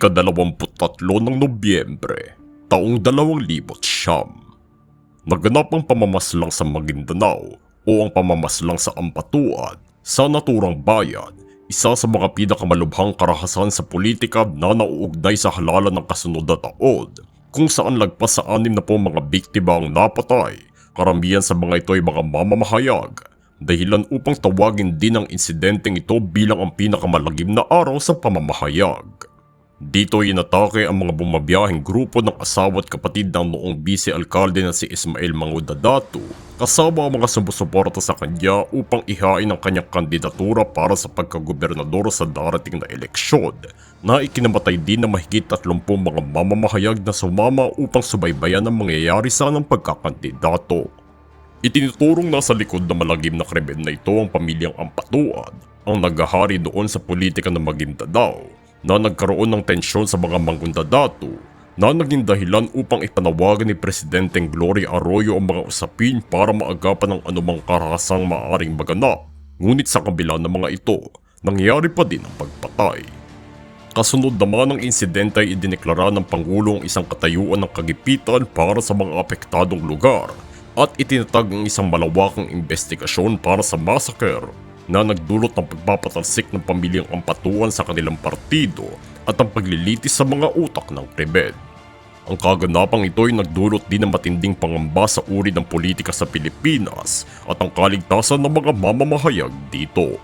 ika-23 ng Nobyembre, taong 2000 siyam. Naganap ang pamamaslang sa Maguindanao o ang pamamaslang sa Ampatuan sa naturang bayan, isa sa mga pinakamalubhang karahasan sa politika na nauugnay sa halalan ng kasunod na taon, kung saan lagpas sa anim na po mga biktima ang napatay, karamihan sa mga ito ay mga mamamahayag, dahilan upang tawagin din ang insidenteng ito bilang ang pinakamalagim na araw sa pamamahayag. Dito inatake ang mga bumabiyaheng grupo ng asawa at kapatid ng noong vice-alkalde na si Ismael Mangudadato kasama ang mga sumusuporta sa kanya upang ihain ang kanyang kandidatura para sa pagkagobernador sa darating na eleksyon. Na ikinamatay din ng mahigit 30 mga mamamahayag na sumama upang subaybayan ang mangyayari sa ng pagkakandidato. Itinuturong nasa likod na malagim na krimen na ito ang pamilyang Ampatuan, ang naghahari doon sa politika ng Maguindanao, na nagkaroon ng tensyon sa mga Mangundadato na naging dahilan upang ipanawagan ni Presidenteng Gloria Arroyo ang mga usapin para maagapan ang anumang karahasang maaaring maganap. Ngunit sa kabila ng mga ito, nangyari pa din ang pagpatay. Kasunod naman ng insidente ay idineklara ng Pangulo ang isang katayuan ng kagipitan para sa mga apektadong lugar at itinatag ang isang malawakang investigasyon para sa massacre na nagdulot ng pagpapatalsik ng pamilyang ampatuan sa kanilang partido at ang paglilitis sa mga utak ng krimen. Ang kaganapang ito ay nagdulot din ng matinding pangamba sa uri ng politika sa Pilipinas at ang kaligtasan ng mga mamamahayag dito.